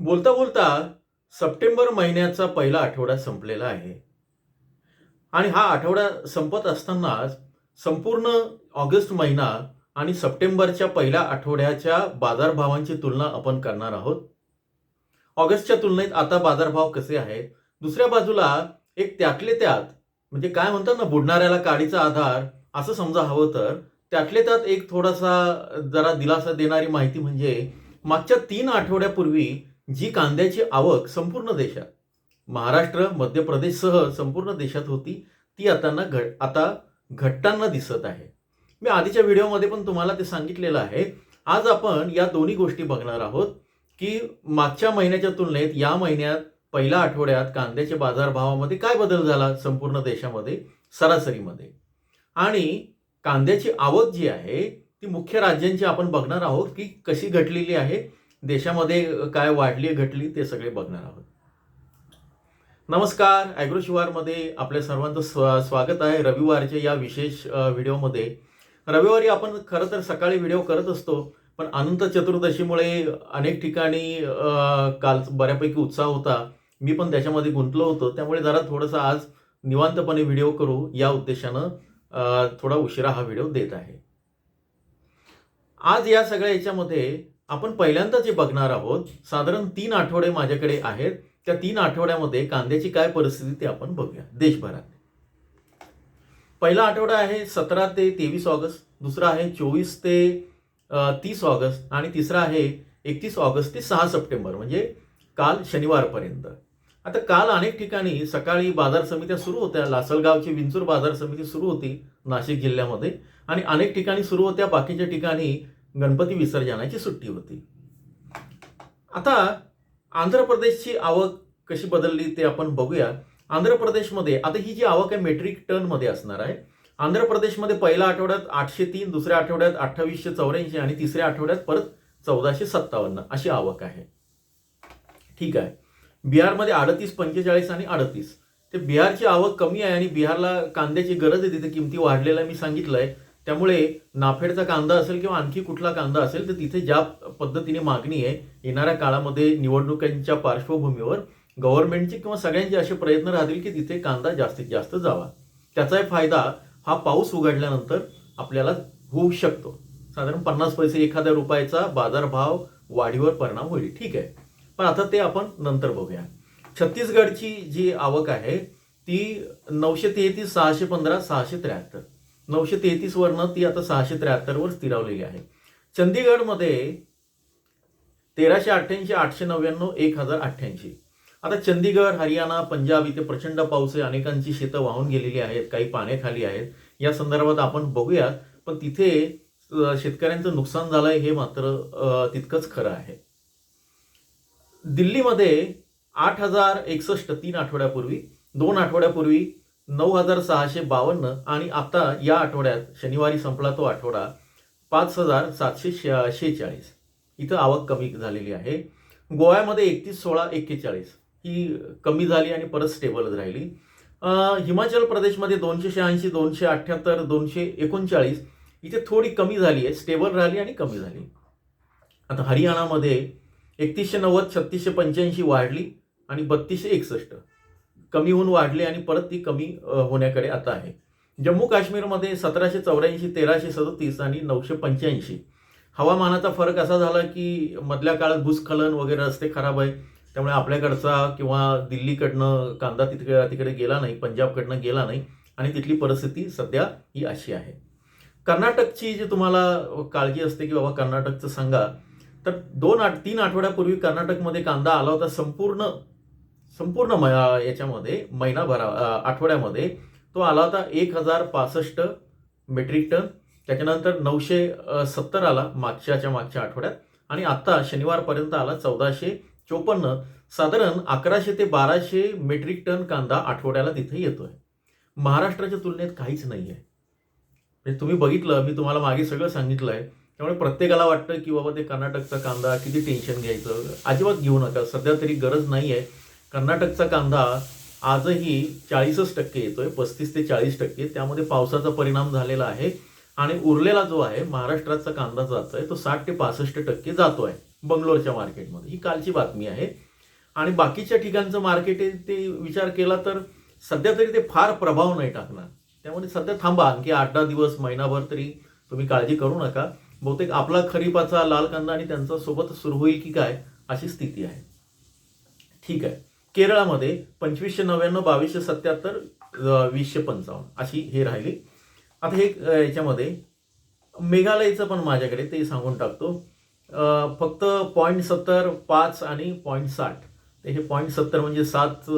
बोलता बोलता सप्टेंबर महिन्याचा पहिला आठवडा संपलेला आहे. आणि हा आठवडा संपत असतानाच संपूर्ण ऑगस्ट महिना आणि सप्टेंबरच्या पहिल्या आठवड्याच्या बाजारभावांची तुलना आपण करणार आहोत. ऑगस्टच्या तुलनेत आता बाजारभाव कसे आहेत? दुसऱ्या बाजूला एक त्यातले त्यात म्हणजे काय म्हणतात ना बुडणाऱ्याला काडीचा आधार असं समजा हवं तर त्यातले त्यात एक थोडासा जरा दिलासा देणारी माहिती म्हणजे मागच्या तीन आठवड्यापूर्वी जी कांद्याची आवक संपूर्ण देशात महाराष्ट्र मध्य प्रदेशसह संपूर्ण देशात होती ती आता घट आता घटताना दिसत आहे. मी आधीच्या व्हिडिओमध्ये पण तुम्हाला ते सांगितलेलं आहे. आज आपण या दोन्ही गोष्टी बघणार आहोत की मागच्या महिन्याच्या तुलनेत या महिन्यात पहिल्या आठवड्यात कांद्याच्या बाजारभावामध्ये काय बदल झाला संपूर्ण देशामध्ये सरासरीमध्ये? आणि कांद्याची आवक जी आहे ती मुख्य राज्यांची आपण बघणार आहोत की कशी घटलेली आहे देशामध्ये काय वाढली घटली ते सगळे बघणार आहोत. नमस्कार ॲग्रो शिवारमध्ये आपल्या सर्वांचं स्वा स्वागत आहे रविवारच्या या विशेष व्हिडिओमध्ये. रविवारी आपण खरं तर सकाळी व्हिडिओ करत असतो पण अनंत चतुर्दशीमुळे अनेक ठिकाणी काल बऱ्यापैकी उत्साह होता. मी पण त्याच्यामध्ये गुंतलो होतो त्यामुळे जरा थोडंसं आज निवांतपणे व्हिडिओ करू या उद्देशानं थोडा उशिरा हा व्हिडिओ देत आहे. आज या सगळ्या याच्यामध्ये आपण पहिल्यांदा जे बघणार आहोत साधारण तीन आठवडे माझ्याकडे आहेत. त्या तीन आठवड्यामध्ये कांद्याची काय परिस्थिती ते आपण बघूया देशभरात. पहिला आठवडा आहे सतरा ते तेवीस ऑगस्ट दुसरा आहे चोवीस ते तीस ऑगस्ट आणि तिसरा आहे एकतीस ऑगस्ट ते सहा सप्टेंबर म्हणजे काल शनिवारपर्यंत. आता काल अनेक ठिकाणी सकाळी बाजार समित्या सुरू होत्या लासलगावची विंचूर बाजार समिती सुरू होती नाशिक जिल्ह्यामध्ये आणि अनेक ठिकाणी सुरू होत्या बाकीच्या ठिकाणी गणपती विसर्जनाची सुट्टी होती. आता आंध्र प्रदेशची आवक कशी बदलली ते आपण बघूया. आंध्र प्रदेशमध्ये आता ही जी आवक आहे मेट्रिक टनमध्ये असणार आहे. आंध्र प्रदेशमध्ये पहिल्या आठवड्यात आठशे तीन दुसऱ्या आठवड्यात अठ्ठावीसशे चौऱ्याऐंशी आणि तिसऱ्या आठवड्यात परत चौदाशे सत्तावन्न अशी आवक आहे. ठीक आहे. बिहारमध्ये अडतीस पंचेचाळीस आणि अडतीस. ते बिहारची आवक कमी आहे आणि बिहारला कांद्याची गरज आहे. तिथे किमती वाढलेल्या मी सांगितलंय. त्यामुळे नाफेडचा कांदा असेल किंवा आणखी कुठला कांदा असेल तर तिथे ज्या पद्धतीने मागणी आहे येणाऱ्या काळामध्ये निवडणुकांच्या पार्श्वभूमीवर गव्हर्नमेंटचे किंवा सगळ्यांचे असे प्रयत्न राहतील की तिथे कांदा जास्तीत जास्त जावा. त्याचाही फायदा हा पाऊस उघडल्यानंतर आपल्याला होऊ शकतो. साधारण पन्नास पैसे एखाद्या रुपयाचा बाजारभाव वाढीवर परिणाम होईल. ठीक आहे. पण आता ते आपण नंतर बघूया. छत्तीसगडची जी आवक आहे ती नऊशे तेहतीस सहाशे पंधरा सहाशे त्र्याहत्तर. नऊशे तेहतीस वरनं ती आता सहाशे त्र्याहत्तरवर स्थिरावलेली आहे. चंदीगडमध्ये तेराशे अठ्ठ्याऐंशी आठशे नव्याण्णव एक हजार अठ्ठ्याऐंशी. आता चंदीगड हरियाणा पंजाब इथे प्रचंड पाऊस आहे अनेकांची शेतं वाहून गेलेली आहेत काही पाण्याखाली आहेत. या संदर्भात आपण बघूयात पण तिथे शेतकऱ्यांचं नुकसान झालंय हे मात्र तितकंच खरं आहे. दिल्लीमध्ये आठ हजार एकसष्ट तीन आठवड्यापूर्वी दोन आठवड्यापूर्वी नऊ हजार सहाशे बावन्न आणि आता या आठवड्यात शनिवारी संपला तो आठवडा पाच हजार सातशे शेहेचाळीस इथं आवक कमी झालेली आहे. गोव्यामध्ये एकतीस सोळा एक्केचाळीस. ही कमी झाली आणि परत स्टेबलच राहिली. हिमाचल प्रदेशमध्ये दोनशे शहाऐंशी दोनशे अठ्ठ्याहत्तर दोनशे एकोणचाळीस. इथे थोडी कमी झाली आहे. स्टेबल राहिली आणि कमी झाली. आता हरियाणामध्ये एकतीसशे नव्वद छत्तीसशे पंच्याऐंशी वाढली आणि बत्तीसशे एकसष्ट. कमी होऊन वाढली आणि परत ती कमी होण्याकडे आता आहे. जम्मू काश्मीरमध्ये सतराशे चौऱ्याऐंशी तेराशे सदतीस आणि नऊशे पंच्याऐंशी. हवामानाचा फरक असा झाला की मधल्या काळात भूस्खलन वगैरे रस्ते खराब आहे. त्यामुळे आपल्याकडचा किंवा दिल्लीकडनं कांदा तिकडे तिकडे गेला नाही पंजाबकडनं गेला नाही आणि तिथली परिस्थिती सध्या ही अशी आहे. कर्नाटकची जी तुम्हाला काळजी असते की बाबा कर्नाटकचं सांगा तर दोन आठ तीन आठवड्यापूर्वी कर्नाटकमध्ये कांदा आला होता संपूर्ण संपूर्ण म- याच्यामध्ये महिनाभरा आठवड्यामध्ये तो आला होता एक हजार पासष्ट मेट्रिक टन. त्याच्यानंतर नऊशे सत्तर आला मागच्याच्या मागच्या आठवड्यात आणि आत्ता शनिवारपर्यंत आला चौदाशे चोपन्न. साधारण अकराशे ते बाराशे मेट्रिक टन कांदा आठवड्याला तिथे आहे महाराष्ट्राच्या तुलनेत काहीच नाही आहे म्हणजे तुम्ही बघितलं मी तुम्हाला मागे सगळं सांगितलं आहे त्यामुळे प्रत्येकाला वाटतं की बाबा ते कर्नाटकचा कांदा किती टेन्शन घ्यायचं. अजिबात घेऊ नका. सध्या तरी गरज नाही आहे कर्नाटकचा कांदा आजही चाळीसच टक्के येतोय पस्तीस ते चाळीस टक्के. त्यामध्ये पावसाचा परिणाम झालेला आहे आणि उरलेला जो आहे महाराष्ट्राचा कांदा जातोय तो साठ ते पासष्ट टक्के जातो आहे बंगलोरच्या मार्केटमध्ये. ही कालची बातमी आहे. आणि बाकीच्या ठिकाणचं मार्केट आहे ते विचार केला तर सध्या तरी ते फार प्रभाव नाही टाकणार. त्यामुळे सध्या थांबा आणखी आठ दहा दिवस महिनाभर तरी तुम्ही काळजी करू नका. बहुतेक आपला खरीपाचा लाल कांदा आणि त्यांचा सोबत सुरू होईल की काय अशी स्थिती आहे. ठीक आहे. केरळामध्ये पंचवीसशे नव्याण्णव बावीसशे सत्याहत्तर वीसशे पंचावन्न अशी हे राहिली. आता हे याच्यामध्ये मेघालयचं पण माझ्याकडे ते सांगून टाकतो. फक्त पॉईंट सत्तर पाच आणि पॉईंट साठ. ते हे पॉईंट सत्तर म्हणजे सात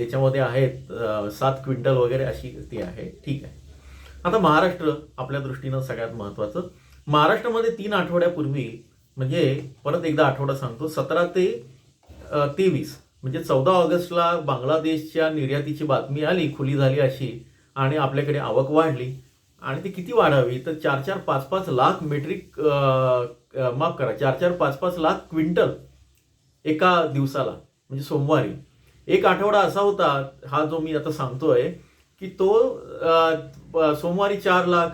याच्यामध्ये आहेत सात क्विंटल वगैरे अशी ती आहे. ठीक आहे. आता महाराष्ट्र आपल्या दृष्टीनं सगळ्यात महत्त्वाचं. महाराष्ट्रामध्ये तीन आठवड्यापूर्वी म्हणजे परत एकदा आठवडा सांगतो सतरा ते तेवीस. म्हणजे चौदा ऑगस्टला बांगलादेशच्या निर्यातीची बातमी आली खुली झाली अशी आणि आपल्याकडे आवक वाढली आणि ती किती वाढावी? तर चार चार पाच पाच लाख मेट्रिक माफ करा चार चार पाच पाच लाख क्विंटल एका दिवसाला म्हणजे सोमवारी. एक आठवडा असा होता हा जो मी आता सांगतोय की तो सोमवारी चार लाख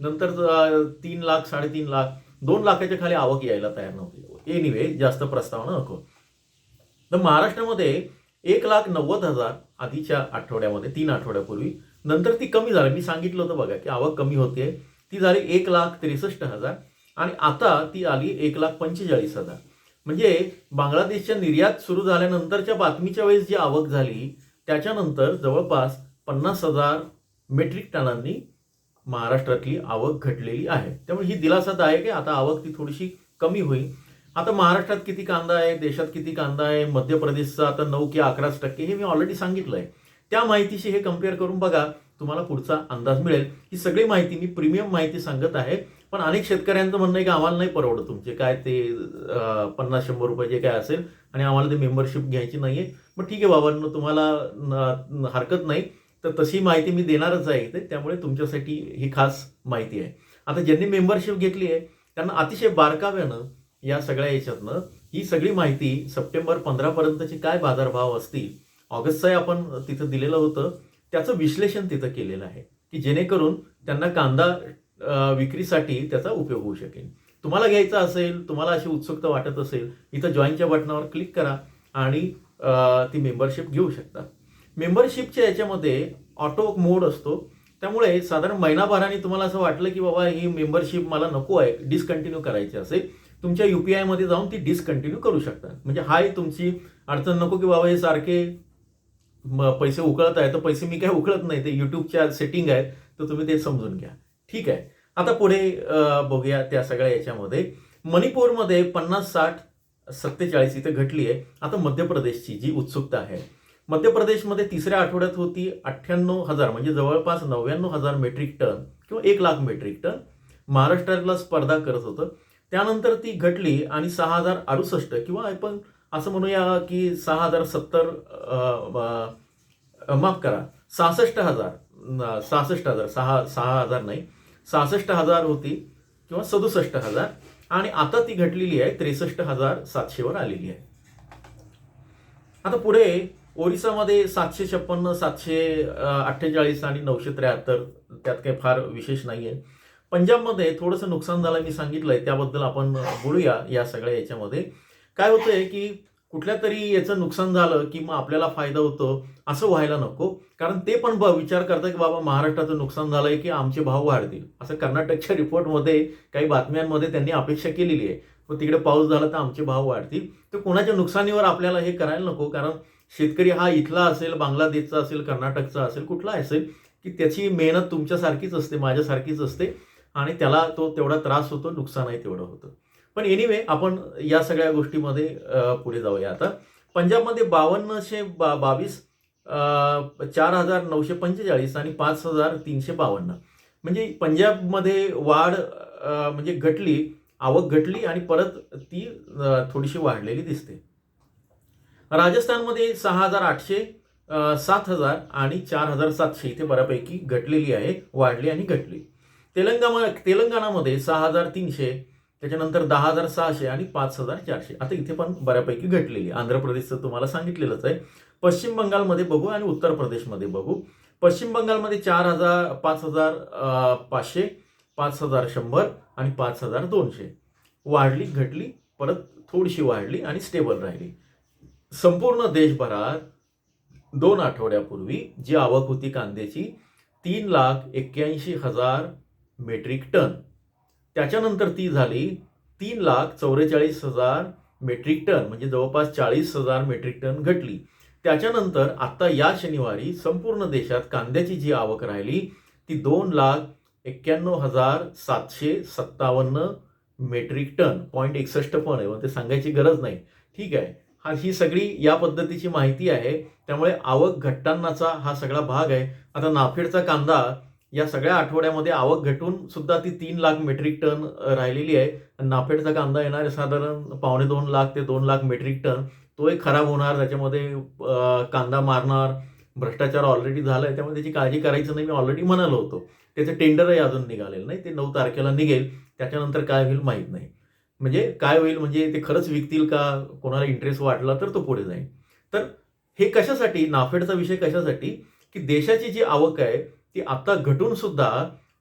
नंतर तीन लाख साडेतीन लाख दोन लाखाच्या खाली आवक यायला तयार नव्हती. एनिवे जास्त प्रस्तावना नको. तर महाराष्ट्रामध्ये एक लाख नव्वद हजार आधीच्या आठवड्यामध्ये तीन आठवड्यापूर्वी नंतर ती कमी झाली. मी सांगितलं होतं बघा की आवक कमी होते. ती झाली एक लाख त्रेसष्ट हजार आणि आता ती आली एक लाख पंचेचाळीस हजार. म्हणजे बांगलादेशच्या निर्यात सुरू झाल्यानंतरच्या बातमीच्या वेळेस जी आवक झाली त्याच्यानंतर जवळपास पन्नास हजार मेट्रिक टनांनी महाराष्ट्रातली आवक घटलेली आहे. त्यामुळे ही दिलासादायक आहे. आता आवक ती थोडीशी कमी होईल. आता महाराष्ट्रात किती कांदा आहे देशात किती कांदा आहे मध्य प्रदेशचा आता नऊ किंवा अकराच टक्के हे मी ऑलरेडी सांगितलं आहे त्या माहितीशी हे कंपेअर करून बघा तुम्हाला पुढचा अंदाज मिळेल. ही सगळी माहिती मी प्रीमियम माहिती सांगत आहे पण अनेक शेतकऱ्यांचं म्हणणं आहे की आम्हाला नाही परवडत तुमचे. काय ते पन्नास शंभर रुपये जे काय असेल आणि आम्हाला ते मेंबरशिप घ्यायची नाहीये. मग ठीक आहे बाबांनो तुम्हाला हरकत नाही. तर तशी माहिती मी देणारच आहे इथे. त्यामुळे तुमच्यासाठी ही खास माहिती आहे. आता ज्यांनी मेंबरशिप घेतली आहे त्यांना अतिशय बारकाव्यानं या सगळ्या याच्यातनं ही सगळी माहिती सप्टेंबर पंधरापर्यंतचे काय बाजारभाव असतील ऑगस्टचाही आपण तिथं दिलेलं होतं त्याचं विश्लेषण तिथं केलेलं आहे की जेणेकरून त्यांना कांदा विक्रीसाठी त्याचा उपयोग होऊ शकेल. तुम्हाला घ्यायचा असेल तुम्हाला अशी उत्सुकता वाटत असेल इथं जॉईनच्या बटनावर क्लिक करा आणि ती मेंबरशिप घेऊ शकता. मेंबरशिपच्या याच्यामध्ये ऑटो मोड असतो त्यामुळे साधारण महिनाभराने तुम्हाला असं वाटलं की बाबा ही मेंबरशिप मला नको आहे डिसकंटिन्यू करायची असेल तुमच्या युपीआयमध्ये जाऊन ती डिसकंटिन्यू करू शकता म्हणजे हाय तुमची अडचण नको की बाबा हे सारखे पैसे उकळत आहे तर पैसे मी काय उकळत नाही. ते यूट्यूबच्या सेटिंग आहेत. तर तुम्ही ते समजून घ्या. ठीक आहे. आता पुढे बघूया त्या सगळ्या याच्यामध्ये. मणिपूरमध्ये पन्नास साठ सत्तेचाळीस इथे घटली आहे. आता मध्य प्रदेशची जी उत्सुकता आहे. मध्य प्रदेशमध्ये तिसऱ्या आठवड्यात होती अठ्ठ्याण्णव हजार म्हणजे जवळपास नव्याण्णव हजार मेट्रिक टन किंवा एक लाख मेट्रिक टन महाराष्ट्राला स्पर्धा करत होतं. त्यानंतर ती घटली आणि सहा हजार अडुसष्ट किंवा आपण असं म्हणूया की सहा हजार सत्तर माफ करा सहासष्ट हजार सहासष्ट हजार सहा सहा हजार नाही सहासष्ट हजार होती किंवा सदुसष्ट हजार आणि आता ती घटलेली आहे त्रेसष्ट हजार सातशेवर आलेली आहे. आता पुढे ओरिसामध्ये सातशे छप्पन्न सातशे अठ्ठेचाळीस आणि नऊशे त्र्याहत्तर त्यात काही फार विशेष नाही आहे पंजाबमध्ये थोडंसं नुकसान झालं मी सांगितलंय त्याबद्दल आपण बोलूया या सगळ्या याच्यामध्ये. काय होतंय की कुठल्या तरी याचं नुकसान झालं की मग आपल्याला फायदा होतो असं व्हायला नको. कारण ते पण ब- विचार करतात की बाबा महाराष्ट्राचं नुकसान झालंय की आमचे भाव वाढतील. असं कर्नाटकच्या रिपोर्टमध्ये काही बातम्यांमध्ये त्यांनी अपेक्षा केलेली आहे. व तिकडे पाऊस झाला तर आमचे भाव वाढतील. तर कोणाच्या नुकसानीवर आपल्याला हे करायला नको? कारण शेतकरी हा इथला असेल बांगलादेशचा असेल कर्नाटकचा असेल कुठला असेल की त्याची मेहनत तुमच्यासारखीच असते माझ्यासारखीच असते. आणि त्याला तो तेवढा त्रास होतो नुकसानही तेवढं होतं. पण एनिवे आपण या सगळ्या गोष्टीमध्ये पुढे जाऊया आता. पंजाबमध्ये बावन्नशे बा बावीस चार हजार नऊशे पंचेचाळीस आणि पाच हजार तीनशे बावन्न. म्हणजे पंजाबमध्ये वाढ म्हणजे घटली आवक घटली आणि परत ती थोडीशी वाढलेली दिसते. राजस्थानमध्ये सहा हजार आठशे सात हजार आणि चार हजार सातशे इथे बऱ्यापैकी घटलेली आहे वाढली आणि घटली. तेलंगणा तेलंगणामध्ये सहा हजार तीनशे त्याच्यानंतर दहा हजार सहाशे आणि पाच हजार चारशे. आता इथे पण बऱ्यापैकी घटलेली. आंध्र प्रदेशचं तुम्हाला सांगितलेलंच आहे. पश्चिम बंगालमध्ये बघू आणि उत्तर प्रदेशमध्ये बघू. पश्चिम बंगालमध्ये चार हजार पाच हजार पाचशे पाच हजार शंभर आणि पाच हजार दोनशे. वाढली घटली परत थोडीशी वाढली आणि स्टेबल राहिली. संपूर्ण देशभरात दोन आठवड्यापूर्वी जी आवक होती कांद्याची तीन लाख एक्क्याऐंशी हजार मेट्रिक टन. त्याच्यानंतर ती झाली तीन लाख चौवेचाळीस हजार मेट्रिक टन म्हणजे जवळपास चाळीस हजार मेट्रिक टन घटली. त्याच्यानंतर आत्ता या शनिवारी संपूर्ण देशात कांद्याची जी आवक राहिली ती दोन लाख एक्क्याण्णव हजार सातशे सत्तावन्न मेट्रिक टन. पॉईंट एकसष्ट पण आहे मग ते सांगायची गरज नाही. ठीक आहे. हा ही सगळी या पद्धतीची माहिती आहे. त्यामुळे आवक घटतानाचा हा सगळा भाग आहे. आता नाफेडचा कांदा या सगळ्या आठवड्यामध्ये आवक घटून सुद्धा ती तीन लाख मेट्रिक टन राहिलेली आहे. नाफेडचा कांदा येणार आहे साधारण पावणे दोन लाख ते दोन लाख मेट्रिक टन तो एक खराब होणार त्याच्यामध्ये कांदा मारणार भ्रष्टाचार ऑलरेडी झाला आहे त्यामुळे त्याची काळजी करायचं नाही. मी ऑलरेडी म्हणालो होतो. त्याचं टेंडरही अजून निघालेलं नाही. ते नऊ तारखेला निघेल. त्याच्यानंतर काय होईल माहीत नाही. म्हणजे काय होईल म्हणजे ते खरंच विकतील का? कोणाला इंटरेस्ट वाटला तर तो पुढे जाईल. तर हे कशासाठी? नाफेडचा विषय कशासाठी? की देशाची जी आवक आहे ती आता घटून सुद्धा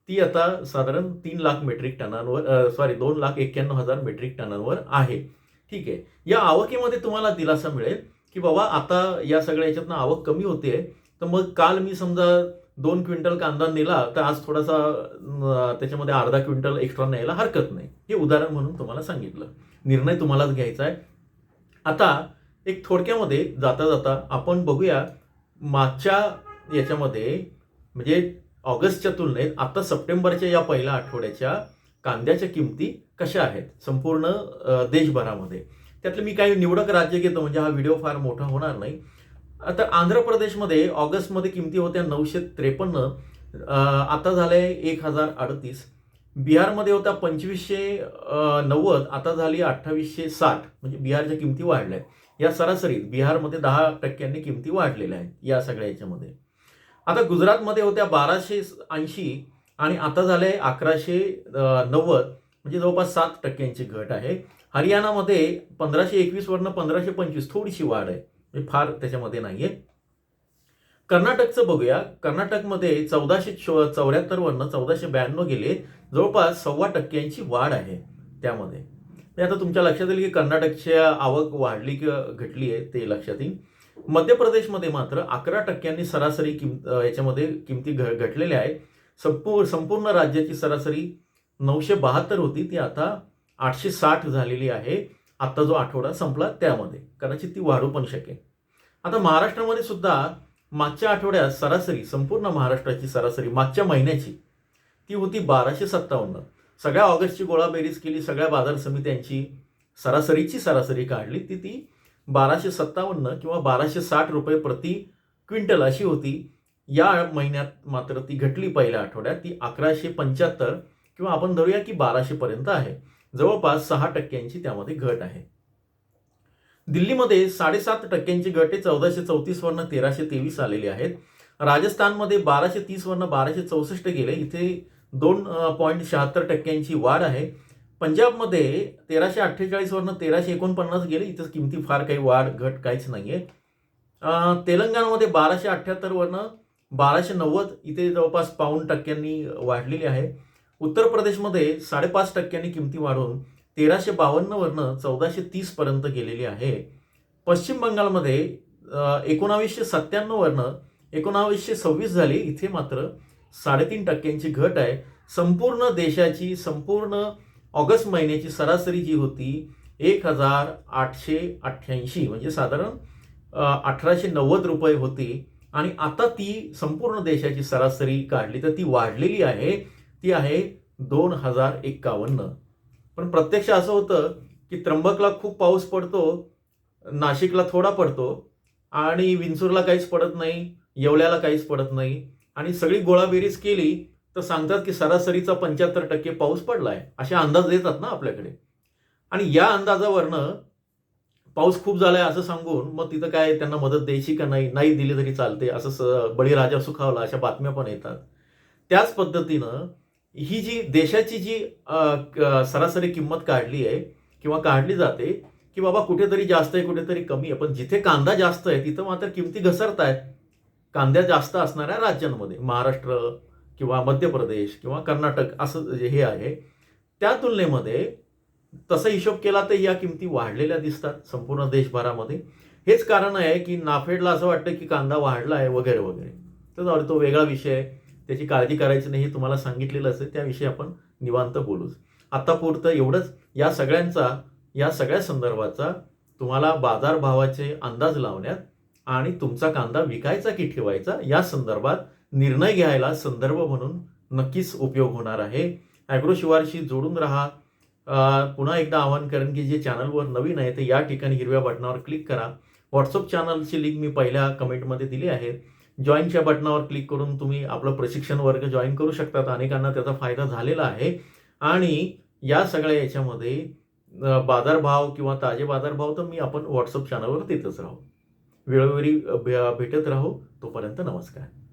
ती आता साधारण तीन लाख मेट्रिक टनांवर सॉरी दोन लाख एक्क्याण्णव हजार मेट्रिक टनांवर आहे. ठीक आहे. या आवकीमध्ये तुम्हाला दिलासा मिळेल की बाबा आता या सगळ्या याच्यातनं आवक कमी होते तर मग काल मी समजा दोन क्विंटल कांदा नेला तर आज थोडासा त्याच्यामध्ये अर्धा क्विंटल एक्स्ट्रा न्यायला हरकत नाही. हे उदाहरण म्हणून तुम्हाला सांगितलं. निर्णय तुम्हालाच घ्यायचा आहे. आता एक थोडक्यामध्ये जाता जाता आपण बघूया मागच्या याच्यामध्ये म्हणजे ऑगस्टच्या तुलनेत आता सप्टेंबरच्या या पहिल्या आठवड्याच्या कांद्याच्या किमती कशा आहेत? संपूर्ण देशभरामध्ये. त्यातलं मी काही निवडक राज्य घेतो म्हणजे हा व्हिडिओ फार मोठा होणार नाही. आता आंध्र प्रदेशमध्ये ऑगस्टमध्ये किमती होत्या नऊशे त्रेपन्न आता झालंय एक हजार अडतीस. बिहारमध्ये होत्या पंचवीसशे नव्वद आता झाली अठ्ठावीसशे साठ. म्हणजे बिहारच्या किमती वाढल्या आहेत. या सरासरीत बिहारमध्ये दहा टक्क्यांनी किमती वाढलेल्या आहेत या सगळ्या याच्यामध्ये. आता गुजरातमध्ये होत्या बाराशे ऐंशी आणि आता झाले अकराशे नव्वद म्हणजे जवळपास सात टक्क्यांची घट आहे. हरियाणामध्ये पंधराशे एकवीस वरनं पंधराशे पंचवीस थोडीशी वाढ आहे. म्हणजे फार त्याच्यामध्ये नाहीये. कर्नाटकचं बघूया. कर्नाटकमध्ये चौदाशे चौऱ्याहत्तर वरनं चौदाशे ब्याण्णव गेले. जवळपास सव्वा टक्क्यांची वाढ आहे त्यामध्ये. म्हणजे आता तुमच्या लक्षात येईल की कर्नाटकच्या आवक वाढली किंवा घटली आहे ते लक्षात येईल. मध्य प्रदेशमध्ये मात्र अकरा टक्क्यांनी सरासरी किम याच्यामध्ये किमती घ घटलेल्या आहेत. संपू संपूर्ण राज्याची सरासरी नऊशे बहात्तर होती. ती आता आठशे साठ झालेली आहे. आत्ता जो आठवडा संपला त्यामध्ये. कदाचित ती वाढू पण शकेल. आता महाराष्ट्रामध्ये सुद्धा मागच्या आठवड्यात सरासरी संपूर्ण महाराष्ट्राची सरासरी मागच्या महिन्याची ती होती बाराशे सत्तावन्न. सगळ्या ऑगस्टची गोळाबेरीज केली सगळ्या बाजार समित्यांची सरासरीची सरासरी काढली. ती ती बाराशे सत्तावन्न किंवा बाराशे साठ रुपये प्रति क्विंटल अशी होती. या महिन्यात मात्र ती घटली पहिल्या आठवड्यात. ती अकराशे पंच्याहत्तर किंवा आपण धरूया की बाराशे पर्यंत आहे. जवळपास सहा टक्क्यांची त्यामध्ये घट आहे. दिल्लीमध्ये साडेसात टक्क्यांची घट हे चौदाशे चौतीस वरनं तेराशे तेवीस आलेली आहेत. राजस्थानमध्ये बाराशे तीस वरनं बाराशे चौसष्ट गेले. इथे दोन पॉईंट शहात्तर टक्क्यांची वाढ आहे. पंजाबमध्ये तेराशे अठ्ठेचाळीसवरनं तेराशे एकोणपन्नास गेले. इथं किमती फार काही वाढ घट काहीच नाही आहे तेलंगणामध्ये बाराशे अठ्ठ्याहत्तरवरनं बाराशे नव्वद इथे जवळपास पाऊण टक्क्यांनी वाढलेली आहे. उत्तर प्रदेशमध्ये साडेपाच टक्क्यांनी किमती वाढून तेराशे बावन्नवरनं चौदाशे तीसपर्यंत गेलेली आहे. पश्चिम बंगालमध्ये एकोणावीसशे सत्त्याण्णववरनं एकोणावीसशे सव्वीस झाली. इथे मात्र साडेतीन टक्क्यांची घट आहे. संपूर्ण देशाची संपूर्ण ऑगस्ट महिन्याची सरासरी जी होती एक हजार आठशे अठ्ठ्याऐंशी म्हणजे साधारण अठराशे नव्वद रुपये होती. आणि आता ती संपूर्ण देशाची सरासरी काढली तर ती वाढलेली आहे. ती आहे दोन हजार एक्कावन्न पण प्रत्यक्ष असं होतं की त्र्यंबकला खूप पाऊस पडतो नाशिकला थोडा पडतो आणि विंचूरला काहीच पडत नाही येवल्याला काहीच पडत नाही. आणि सगळी गोळाबेरीज केली तर सांगतात की सरासरीचा पंच्याहत्तर टक्के पाऊस पडलाय. असे अंदाज देतात ना आपल्याकडे. आणि या अंदाजावरनं पाऊस खूप झालाय असं सांगून मग तिथं काय त्यांना मदत द्यायची का नाही नाही दिली तरी चालते असं स- बळीराजा सुखावला अशा बातम्या पण येतात. त्याच पद्धतीनं ही जी देशाची जी सरासरी किंमत काढली आहे किंवा काढली जाते की बाबा कुठेतरी जास्त आहे कुठेतरी कमी आहे पण जिथे कांदा जास्त आहे तिथं मात्र किमती घसरत आहेत कांद्या जास्त असणाऱ्या राज्यांमध्ये महाराष्ट्र किंवा मध्य प्रदेश किंवा कर्नाटक असं जे हे आहे त्या तुलनेमध्ये तसा हिशोब केला तर या किमती वाढलेल्या दिसतात संपूर्ण देशभरामध्ये. हेच कारण आहे की नाफेडला असं वाटतं की कांदा वाढला आहे वगैरे वगैरे. तर तो वेगळा विषय आहे. त्याची काळजी करायची नाही हे तुम्हाला सांगितलेलं असेल त्याविषयी आपण निवांत बोलूच. आत्तापुरतं एवढंच. या सगळ्यांचा या सगळ्या संदर्भाचा तुम्हाला बाजारभावाचे अंदाज लावण्यात आणि तुमचा कांदा विकायचा की ठेवायचा या संदर्भात निर्णय घ्यायला संदर्भ म्हणून नक्कीच उपयोग होणार आहे. ॲग्रो शिवारशी जोडून राहा. पुन्हा एकदा आवाहन करेन की जे चॅनलवर नवीन आहे ते या ठिकाणी हिरव्या बटनावर क्लिक करा. व्हॉट्सअप चॅनलची लिंक मी पहिल्या कमेंटमध्ये दिली आहे. जॉईनच्या बटनावर क्लिक करून तुम्ही आपलं प्रशिक्षण वर्ग जॉईन करू शकतात. अनेकांना त्याचा फायदा झालेला आहे. आणि या सगळ्या याच्यामध्ये बाजारभाव किंवा ताजे बाजारभाव तर मी आपण व्हॉट्सअप चॅनलवर देतच राहू. वेळोवेळी भे- भेटत राहू. तोपर्यंत नमस्कार.